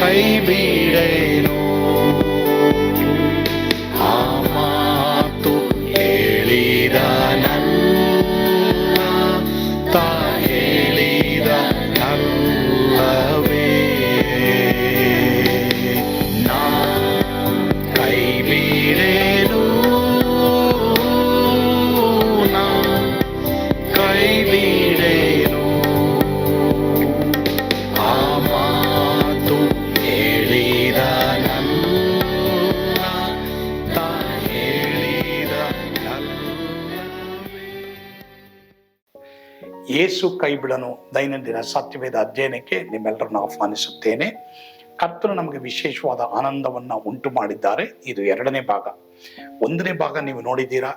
Baby. ಯೇಸು ಕೈ ಬಿಡನು ದೈನಂದಿನ ಸತ್ಯವೇದ ಅಧ್ಯಯನಕ್ಕೆ ನಿಮ್ಮೆಲ್ಲರನ್ನು ಆಹ್ವಾನಿಸುತ್ತೇನೆ. ಕರ್ತನು ನಮಗೆ ವಿಶೇಷವಾದ ಆನಂದವನ್ನ ಉಂಟು ಮಾಡಿದ್ದಾರೆ. ಇದು ಎರಡನೇ ಭಾಗ. ಒಂದನೇ ಭಾಗ ನೀವು ನೋಡಿದ್ದೀರಾ?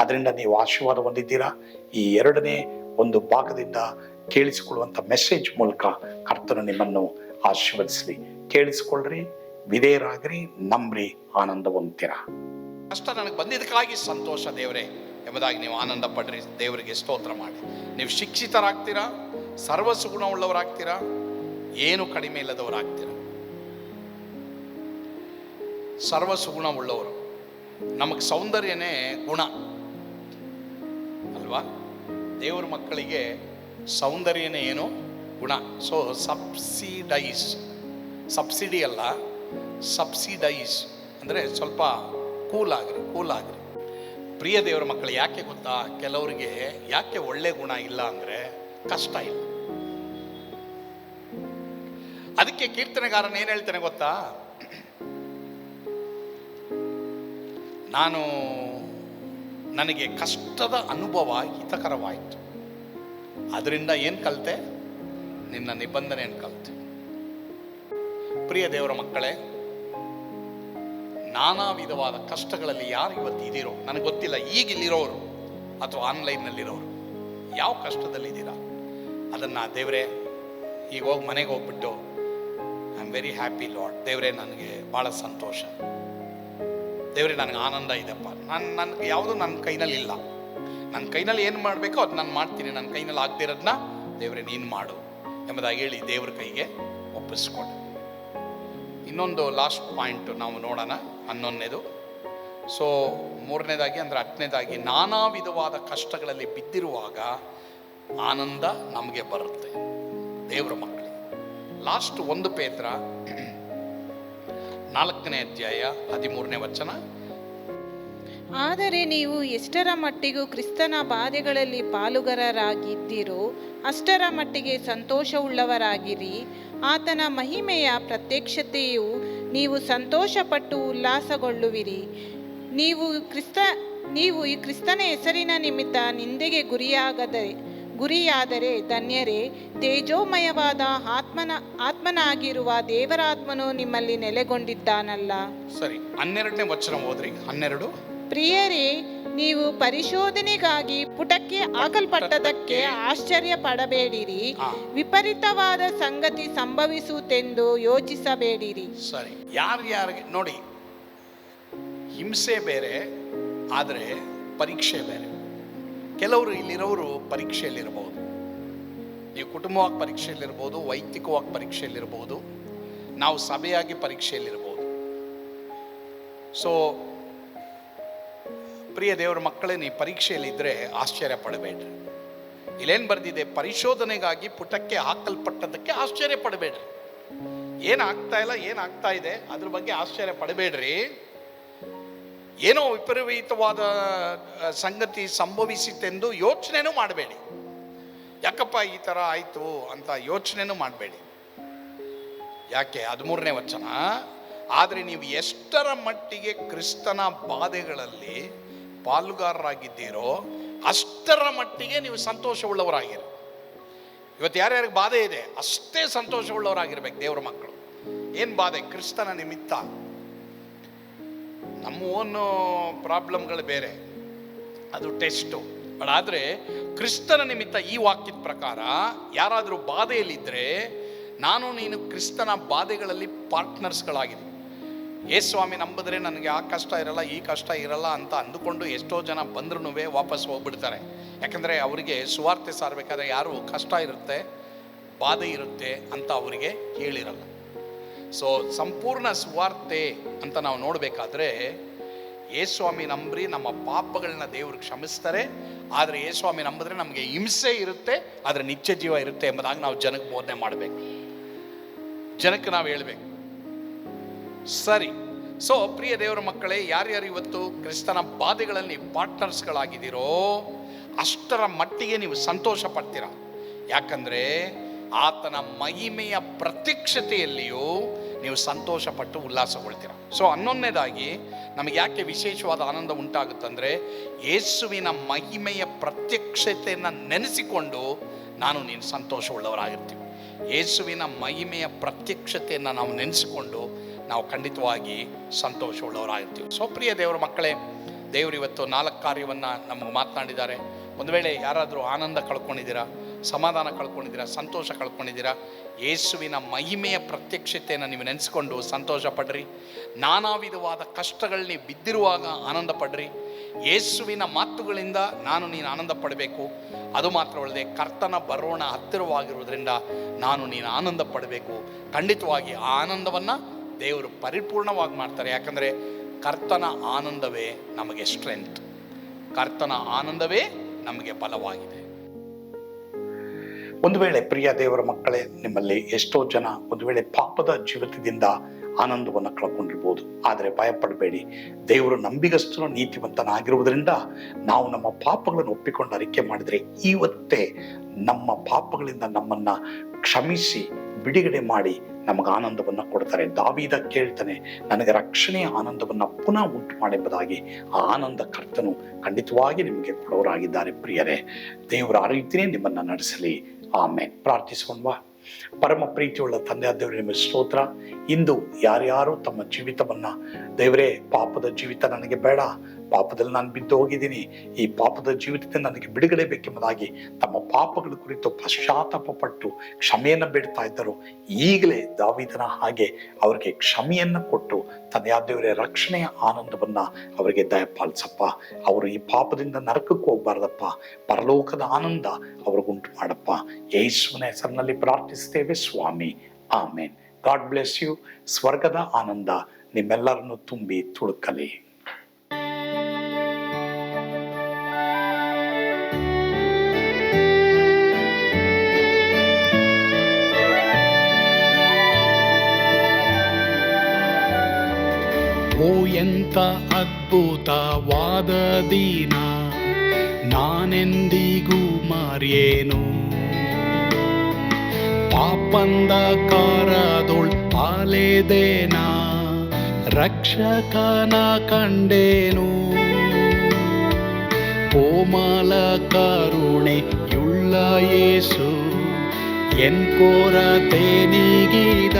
ಅದರಿಂದ ನೀವು ಆಶೀರ್ವಾದ ಹೊಂದಿದ್ದೀರಾ? ಈ ಎರಡನೇ ಒಂದು ಭಾಗದಿಂದ ಕೇಳಿಸಿಕೊಳ್ಳುವಂತ ಮೆಸೇಜ್ ಮೂಲಕ ಕರ್ತನು ನಿಮ್ಮನ್ನು ಆಶೀರ್ವದಿಸಲಿ. ಕೇಳಿಸಿಕೊಳ್ಳ್ರಿ, ವಿಧೇಯರಾಗ್ರಿ, ನಂಬ್ರಿ ಆನಂದ ಹೊಂದ್ತೀರಾ ಕಷ್ಟ ನನಗೆ ಬಂದಿದ್ದಕ್ಕಾಗಿ ಸಂತೋಷ ದೇವರೇ. ಎಂಬುದಾಗಿ ನೀವು ಆನಂದ ಪಡ್ರಿ ದೇವರಿಗೆ ಸ್ತೋತ್ರ ಮಾಡಿ. ನೀವು ಶಿಕ್ಷಿತರಾಗ್ತೀರಾ? ಸರ್ವಸುಗುಣವುಳ್ಳವರಾಗ್ತೀರಾ ಏನು ಕಡಿಮೆ ಇಲ್ಲದವರಾಗ್ತೀರಾ? ಸರ್ವಸುಗುಣ ಉಳ್ಳವರು ನಮಗೆ ಸೌಂದರ್ಯನೇ ಗುಣ. ಅಲ್ವಾ? ದೇವರ ಮಕ್ಕಳಿಗೆ ಸೌಂದರ್ಯನೇ ಏನು? ಗುಣ. ಸೊ ಸಬ್ಸಿಡೈಸ್ ಸಬ್ಸಿಡಿ ಅಲ್ಲ ಸಬ್ಸಿಡೈಸ್ ಅಂದರೆ ಸ್ವಲ್ಪ ಕೂಲ್ ಆಗಿರಿ, ಕೂಲ್ ಆಗ್ರಿ. ಪ್ರಿಯ ದೇವರ ಮಕ್ಕಳು, ಯಾಕೆ ಗೊತ್ತಾ? ಕೆಲವರಿಗೆ ಯಾಕೆ ಒಳ್ಳೆ ಗುಣ ಇಲ್ಲ ಅಂದರೆ ಕಷ್ಟ ಇಲ್ಲ. ಅದಕ್ಕೆ ಕೀರ್ತನೆಗಾರನ ಏನು ಹೇಳ್ತಾನೆ ಗೊತ್ತಾ? ನಾನು ನನಗೆ ಕಷ್ಟದ ಅನುಭವ ಹಿತಕರವಾಯಿತು. ಅದರಿಂದ ಏನು ಕಲಿತೆ? ನಿನ್ನ ನಿಬಂಧನೆಯನ್ನು ಕಲಿತೆ. ಪ್ರಿಯ ದೇವರ ಮಕ್ಕಳೇ ನಾನಾ ವಿಧವಾದ ಕಷ್ಟಗಳಲ್ಲಿ ಯಾರು ಇವತ್ತು ಇದ್ದೀರೋ, ನನಗೆ ಗೊತ್ತಿಲ್ಲ ಈಗ ಇಲ್ಲಿರೋರು ಅಥವಾ ಆನ್ಲೈನ್ನಲ್ಲಿರೋರು, ಯಾವ ಕಷ್ಟದಲ್ಲಿದ್ದೀರಾ? ಅದನ್ನು ದೇವರೇ, ಈಗ ಹೋಗಿ ಮನೆಗೆ ಹೋಗ್ಬಿಟ್ಟು I am very happy Lord ದೇವರೇ, ನನಗೆ ಭಾಳ ಸಂತೋಷ. ದೇವರೇ, ನನಗೆ ಆನಂದ ಇದೆಪ್ಪ. ನಾನು ನನಗೆ ಯಾವುದು ನನ್ನ ಕೈನಲ್ಲಿ ಇಲ್ಲ ನನ್ನ ಕೈನಲ್ಲಿ ಏನು ಮಾಡಬೇಕೋ ಅದು ನಾನು ಮಾಡ್ತೀನಿ. ನನ್ನ ಕೈನಲ್ಲಿ ಆಗದಿರೋದನ್ನ ದೇವರೇ, ನೀನು ಮಾಡು ಎಂಬುದಾಗಿ ಹೇಳಿ ದೇವ್ರ ಕೈಗೆ ಒಪ್ಪಿಸ್ಕೊಂಡೆ. ಇನ್ನೊಂದು ಲಾಸ್ಟ್ ಪಾಯಿಂಟ್ ನಾವು ನೋಡೋಣ, ಹನ್ನೊಂದನೇದು. ಸೊ ಮೂರನೇದಾಗಿ ಅಂದರೆ ಹತ್ತನೇದಾಗಿ, ನಾನಾ ವಿಧವಾದ ಕಷ್ಟಗಳಲ್ಲಿ ಬಿದ್ದಿರುವಾಗ ಆನಂದ ನಮಗೆ ಬರುತ್ತೆ, ದೇವರ ಮಕ್ಕಳಿಗೆ. ಲಾಸ್ಟ್ ಒಂದು ಪೇತ್ರ, ನಾಲ್ಕನೇ ಅಧ್ಯಾಯ ಹದಿಮೂರನೇ ವಚನ. ಆದರೆ ನೀವು ಎಷ್ಟರ ಮಟ್ಟಿಗೂ ಕ್ರಿಸ್ತನ ಬಾಧೆಗಳಲ್ಲಿ ಪಾಲುಗಾರರಾಗಿದ್ದೀರೋ ಅಷ್ಟರ ಮಟ್ಟಿಗೆ ಸಂತೋಷವುಳ್ಳವರಾಗಿರಿ. ಆತನ ಮಹಿಮೆಯ ಪ್ರತ್ಯಕ್ಷತೆಯು ನೀವು ಸಂತೋಷಪಟ್ಟು ಉಲ್ಲಾಸಗೊಳ್ಳುವಿರಿ. ನೀವು ಕ್ರಿಸ್ತ, ನೀವು ಈ ಕ್ರಿಸ್ತನ ಹೆಸರಿನ ನಿಮಿತ್ತ ನಿಂದೆಗೆ ಗುರಿಯಾಗದೆ, ಗುರಿಯಾದರೆ ಧನ್ಯರೇ, ತೇಜೋಮಯವಾದ ಆತ್ಮನ, ಆತ್ಮನಾಗಿರುವ ದೇವರಾತ್ಮನು ನಿಮ್ಮಲ್ಲಿ ನೆಲೆಗೊಂಡಿದ್ದಾನಲ್ಲ. ಸರಿ, ಹನ್ನೆರಡನೇ ವಚನ ಹೋದ್ರಿ ಹನ್ನೆರಡು. ಪ್ರಿಯರೇ ನೀವು ಪರಿಶೋಧನೆಗಾಗಿ ಪುಟಕ್ಕೆ ಹಾಕಲ್ಪಟ್ಟದಕ್ಕೆ ಆಶ್ಚರ್ಯ ಪಡಬೇಡಿರಿ ವಿಪರೀತವಾದ ಸಂಗತಿ ಸಂಭವಿಸುತ್ತೆಂದು ಯೋಚಿಸಬೇಡಿರಿ. ಸರಿ. ಯಾರ್ಯಾರಿಗೆ ನೋಡಿ ಹಿಂಸೆ ಬೇರೆ ಆದರೆ ಪರೀಕ್ಷೆ ಬೇರೆ. ಕೆಲವರು ಇಲ್ಲಿರೋರು ಪರೀಕ್ಷೆಯಲ್ಲಿರ್ಬೋದು ನೀವು ಕುಟುಂಬವಾಗಿ ಪರೀಕ್ಷೆಯಲ್ಲಿರ್ಬೋದು ವೈಯಕ್ತಿಕವಾಗಿ ಪರೀಕ್ಷೆಯಲ್ಲಿರ್ಬೋದು ನಾವು ಸಭೆಯಾಗಿ ಪರೀಕ್ಷೆಯಲ್ಲಿರ್ಬೋದು ಸೊ ಪ್ರಿಯ ದೇವರ ಮಕ್ಕಳೇ ನೀವು ಪರೀಕ್ಷೆಯಲ್ಲಿದ್ದರೆ ಆಶ್ಚರ್ಯ ಪಡಬೇಡ್ರಿ ಇಲ್ಲೇನು ಬರೆದಿದೆ, ಪರಿಶೋಧನೆಗಾಗಿ ಪುಟಕ್ಕೆ ಹಾಕಲ್ಪಟ್ಟದಕ್ಕೆ ಆಶ್ಚರ್ಯ ಪಡಬೇಡ್ರಿ ಏನಾಗ್ತಾ ಇಲ್ಲ ಏನಾಗ್ತಾ ಇದೆ, ಅದ್ರ ಬಗ್ಗೆ ಆಶ್ಚರ್ಯ ಪಡಬೇಡ್ರಿ ಏನೋ ವಿಪರೀತವಾದ ಸಂಗತಿ ಸಂಭವಿಸಿತೆಂದು ಯೋಚನೆನೂ ಮಾಡಬೇಡಿ. ಯಾಕಪ್ಪ ಈ ಥರ ಆಯಿತು ಅಂತ ಯೋಚನೆನೂ ಮಾಡಬೇಡಿ. ಯಾಕೆ, ಹದಿಮೂರನೇ ವಚನ, ಆದರೆ ನೀವು ಎಷ್ಟರ ಮಟ್ಟಿಗೆ ಕ್ರಿಸ್ತನ ಬಾಧೆಗಳಲ್ಲಿ ಪಾಲುಗಾರರಾಗಿದ್ದೀರೋ ಅಷ್ಟರ ಮಟ್ಟಿಗೆ ನೀವು ಸಂತೋಷವುಳ್ಳವರಾಗಿರಿ. ಇವತ್ತು ಯಾರ್ಯಾರಿಗೆ ಬಾಧೆ ಇದೆ, ಅಷ್ಟೇ ಸಂತೋಷವುಳ್ಳವರಾಗಿರ್ಬೇಕು ದೇವರ ಮಕ್ಕಳು. ಏನು ಬಾಧೆ? ಕ್ರಿಸ್ತನ ನಿಮಿತ್ತ. ನಮ್ಮ ಓನ್ ಪ್ರಾಬ್ಲಮ್ಗಳು ಬೇರೆ, ಅದು ಟೆಸ್ಟು. ಬಟ್ ಆದರೆ ಕ್ರಿಸ್ತನ ನಿಮಿತ್ತ ಈ ವಾಕ್ಯದ ಪ್ರಕಾರ ಯಾರಾದರೂ ಬಾಧೆಯಲ್ಲಿದ್ದರೆ ನಾನು ನೀನು ಕ್ರಿಸ್ತನ ಬಾಧೆಗಳಲ್ಲಿ ಪಾರ್ಟ್ನರ್ಸ್ಗಳಾಗಿದೆ ಯೇಸ್ವಾಮಿ ನಂಬಿದ್ರೆ ನನಗೆ ಆ ಕಷ್ಟ ಇರಲ್ಲ, ಈ ಕಷ್ಟ ಇರಲ್ಲ ಅಂತ ಅಂದುಕೊಂಡು ಎಷ್ಟೋ ಜನ ಬಂದ್ರೂ ವಾಪಸ್ ಹೋಗ್ಬಿಡ್ತಾರೆ. ಯಾಕಂದರೆ ಅವರಿಗೆ ಸುವಾರ್ತೆ ಸಾರಬೇಕಾದ್ರೆ ಯಾರು ಕಷ್ಟ ಇರುತ್ತೆ, ಬಾಧೆ ಇರುತ್ತೆ ಅಂತ ಅವರಿಗೆ ಕೇಳಿರಲ್ಲ ಸೊ ಸಂಪೂರ್ಣ ಸುವಾರ್ತೆ ಅಂತ ನಾವು ನೋಡಬೇಕಾದ್ರೆ ಯೇಸ್ವಾಮಿ ನಂಬ್ರಿ ನಮ್ಮ ಪಾಪಗಳನ್ನ ದೇವ್ರಿಗೆ ಕ್ಷಮಿಸ್ತಾರೆ, ಆದರೆ ಯೇಸ್ವಾಮಿ ನಂಬಿದ್ರೆ ನಮಗೆ ಹಿಂಸೆ ಇರುತ್ತೆ, ಆದರೆ ನಿತ್ಯ ಜೀವ ಇರುತ್ತೆ ಎಂಬುದಾಗಿ ನಾವು ಜನಕ್ಕೆ ಬೋಧನೆ ಮಾಡಬೇಕು. ಜನಕ್ಕೆ ನಾವು ಹೇಳ್ಬೇಕು. ಸರಿ. ಸೊ ಪ್ರಿಯ ದೇವರ ಮಕ್ಕಳೇ, ಯಾರ್ಯಾರು ಇವತ್ತು ಕ್ರಿಸ್ತನ ಬಾಧೆಗಳಲ್ಲಿ ಪಾರ್ಟ್ನರ್ಸ್ಗಳಾಗಿದ್ದೀರೋ ಅಷ್ಟರ ಮಟ್ಟಿಗೆ ನೀವು ಸಂತೋಷ ಪಡ್ತೀರ ಯಾಕಂದ್ರೆ, ಆತನ ಮಹಿಮೆಯ ಪ್ರತ್ಯಕ್ಷತೆಯಲ್ಲಿಯೂ ನೀವು ಸಂತೋಷಪಟ್ಟು ಉಲ್ಲಾಸಗೊಳ್ತೀರ. ಸೊ ಹನ್ನೊಂದನೇದಾಗಿ ನಮಗೆ ಯಾಕೆ ವಿಶೇಷವಾದ ಆನಂದ ಉಂಟಾಗುತ್ತಂದ್ರೆ, ಯೇಸುವಿನ ಮಹಿಮೆಯ ಪ್ರತ್ಯಕ್ಷತೆಯನ್ನು ನೆನೆಸಿಕೊಂಡು ನಾನು ನೀನು ಸಂತೋಷವುಳ್ಳವರಾಗಿರ್ತೀವಿ. ಯೇಸುವಿನ ಮಹಿಮೆಯ ಪ್ರತ್ಯಕ್ಷತೆಯನ್ನು ನಾವು ನೆನೆಸಿಕೊಂಡು ನಾವು ಖಂಡಿತವಾಗಿ ಸಂತೋಷವುಳ್ಳವರಾಗಿರ್ತೀವಿ. ಸೊ, ಪ್ರಿಯ ದೇವರ ಮಕ್ಕಳೇ, ದೇವರು ಇವತ್ತು ನಾಲ್ಕು ಕಾರ್ಯವನ್ನು ನಮಗೆ ಮಾತನಾಡಿದ್ದಾರೆ. ಒಂದು ವೇಳೆ ಯಾರಾದರೂ ಆನಂದ ಕಳ್ಕೊಂಡಿದ್ದೀರಾ, ಸಮಾಧಾನ ಕಳ್ಕೊಂಡಿದ್ದೀರಾ, ಸಂತೋಷ ಕಳ್ಕೊಂಡಿದ್ದೀರಾ, ಯೇಸುವಿನ ಮಹಿಮೆಯ ಪ್ರತ್ಯಕ್ಷತೆಯನ್ನು ನೀವು ನೆನೆಸ್ಕೊಂಡು ಸಂತೋಷ ಪಡ್ರಿ ನಾನಾ ವಿಧವಾದ ಕಷ್ಟಗಳು ನೀವು ಬಿದ್ದಿರುವಾಗ ಆನಂದ ಪಡ್ರಿ ಯೇಸುವಿನ ಮಾತುಗಳಿಂದ ನಾನು ನೀನು ಆನಂದ ಪಡಬೇಕು ಅದು ಮಾತ್ರವಲ್ಲದೆ ಕರ್ತನ ಬರೋಣ ಹತ್ತಿರವಾಗಿರುವುದರಿಂದ ನಾನು ನೀನು ಆನಂದ ಪಡಬೇಕು ಖಂಡಿತವಾಗಿ ಆ ಆನಂದವನ್ನು ದೇವರು ಪರಿಪೂರ್ಣವಾಗಿ ಮಾಡ್ತಾರೆ. ಯಾಕಂದರೆ ಕರ್ತನ ಆನಂದವೇ ನಮಗೆ ಸ್ಟ್ರೆಂತ್ ಕರ್ತನ ಆನಂದವೇ ನಮಗೆ ಬಲವಾಗಿದೆ. ಒಂದು ವೇಳೆ ಪ್ರಿಯ ದೇವರ ಮಕ್ಕಳೇ, ನಿಮ್ಮಲ್ಲಿ ಎಷ್ಟೋ ಜನ ಒಂದು ವೇಳೆ ಪಾಪದ ಜೀವಿತದಿಂದ ಆನಂದವನ್ನು ಕಳ್ಕೊಂಡಿರ್ಬೋದು. ಆದರೆ ಭಯಪಡಬೇಡಿ. ದೇವರು ನಂಬಿಗಸ್ತನ, ನೀತಿವಂತನಾಗಿರುವುದರಿಂದ ನಾವು ನಮ್ಮ ಪಾಪಗಳನ್ನು ಒಪ್ಪಿಕೊಂಡು ಅರಿಕೆ ಮಾಡಿದರೆ ಇವತ್ತೇ ನಮ್ಮ ಪಾಪಗಳಿಂದ ನಮ್ಮನ್ನು ಕ್ಷಮಿಸಿ, ಬಿಡುಗಡೆ ಮಾಡಿ ನಮಗೆ ಆನಂದವನ್ನು ಕೊಡ್ತಾರೆ. ದಾವಿದ ಕೇಳ್ತಾನೆ, ನನಗೆ ರಕ್ಷಣೆಯ ಆನಂದವನ್ನು ಪುನಃ ಉಂಟು ಮಾಡೆಂಬುದಾಗಿ ಆ ಆನಂದ ಕರ್ತನು ಖಂಡಿತವಾಗಿ ನಿಮಗೆ ಕೊಡೋರಾಗಿದ್ದಾರೆ ಪ್ರಿಯರೇ. ದೇವರ ಆ ರೀತಿಯೇ ನಿಮ್ಮನ್ನು ನಡೆಸಲಿ. ಆಮೇಲೆ ಪ್ರಾರ್ಥಿಸೋಣವಾ? ಪರಮ ಪ್ರೀತಿಯುಳ್ಳ ತಂದೆ ದೇವರೇ ನಿಮ್ಮ ಸ್ತೋತ್ರ. ಇಂದು ಯಾರ್ಯಾರು ತಮ್ಮ ಜೀವಿತವನ್ನು ದೇವರೇ ಪಾಪದ ಜೀವಿತ ನನಗೆ ಬೇಡ. ಪಾಪದಲ್ಲಿ ನಾನು ಬಿದ್ದು ಹೋಗಿದ್ದೀನಿ ಈ ಪಾಪದ ಜೀವಿತದಿಂದ ನನಗೆ ಬಿಡುಗಡೆ ಬೇಕೆಂಬುದಾಗಿ ತಮ್ಮ ಪಾಪಗಳ ಕುರಿತು ಪಶ್ಚಾತ್ತಾಪ ಪಟ್ಟು ಕ್ಷಮೆಯನ್ನ ಬಿಡ್ತಾ ಇದ್ದರು. ಈಗಲೇ ದಾವಿದನ ಹಾಗೆ ಅವರಿಗೆ ಕ್ಷಮೆಯನ್ನ ಕೊಟ್ಟು ತನ್ನ ದೇವರ ರಕ್ಷಣೆಯ ಆನಂದವನ್ನ ಅವರಿಗೆ ದಯಪಾಲಿಸಪ್ಪ. ಅವರು ಈ ಪಾಪದಿಂದ ನರಕಕ್ಕೆ ಹೋಗ್ಬಾರ್ದಪ್ಪ. ಪರಲೋಕದ ಆನಂದ ಅವ್ರಿಗುಂಟು ಮಾಡಪ್ಪ. ಯೇಸುವಿನ ಹೆಸರಿನಲ್ಲಿ ಪ್ರಾರ್ಥಿಸ್ತೇವೆ ಸ್ವಾಮಿ. ಆಮೇನ್. God bless you. ಸ್ವರ್ಗದ ಆನಂದ ನಿಮ್ಮೆಲ್ಲರನ್ನು ತುಂಬಿ ತುಳುಕಲಿ. ಎಂತ ಅದ್ಭುತವಾದ ದಿನ ನಾನೆಂದಿಗೂ ಮರೆಯೇನು ಪಾಪಂದ ಕಾರದೊಳ್ ಆಲೆದೇನ ರಕ್ಷಕನ ಕಂಡೇನು ಕೋಮಲ ಕರುಣೆಯುಳ್ಳ ಯೇಸು ಎನ್ ಕೊರತೆ ನೀಗಿದ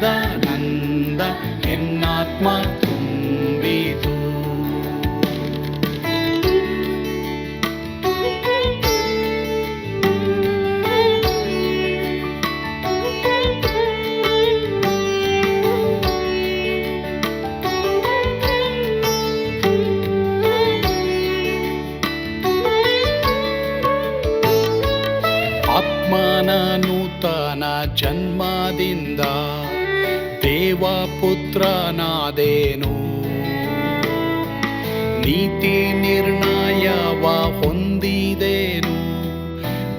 ಸ್ವರ್ಗದ ದೇವಪುತ್ರನಾದೇನು ನೀತಿ ನಿರ್ಣಯವ ಹೊಂದಿದೇನು?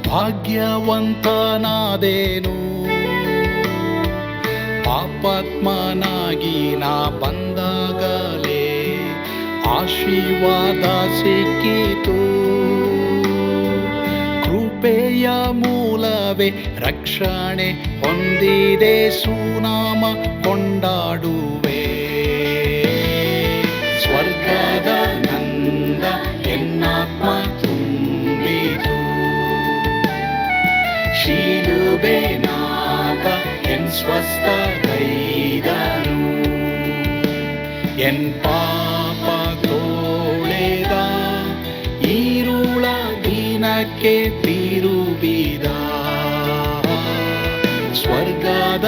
ಭಾಗ್ಯವಂತನಾದೇನು? ಪಾಪಾತ್ಮನಾಗಿ ನಾ ಬಂದಾಗಲೇ ಆಶೀರ್ವಾದ ಸಿಕ್ಕಿತು. ಕೃಪೆಯ ಮೂಲ ಮೂಲವೇ ರಕ್ಷಣೆ ಹೊಂದಿದೆ ಸುನಾಮ ಸ್ವಸ್ಥಗೈದನು ಎನ್ ಪಾಪ ತೋಳೆದ ಈರುಳ ದಿನಕ್ಕೆ ತಿರುಬಿದ. ಸ್ವರ್ಗದ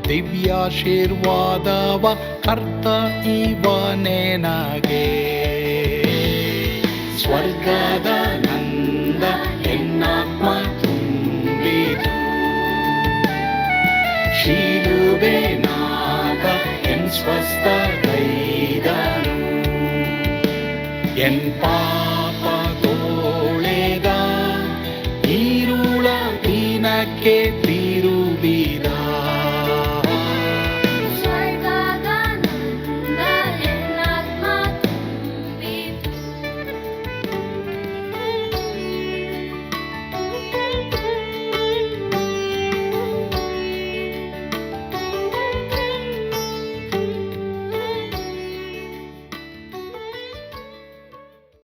ದಿವ್ಯಾಶೀರ್ವಾದವ ಕರ್ತ ಇವನೇ ನಗೆ.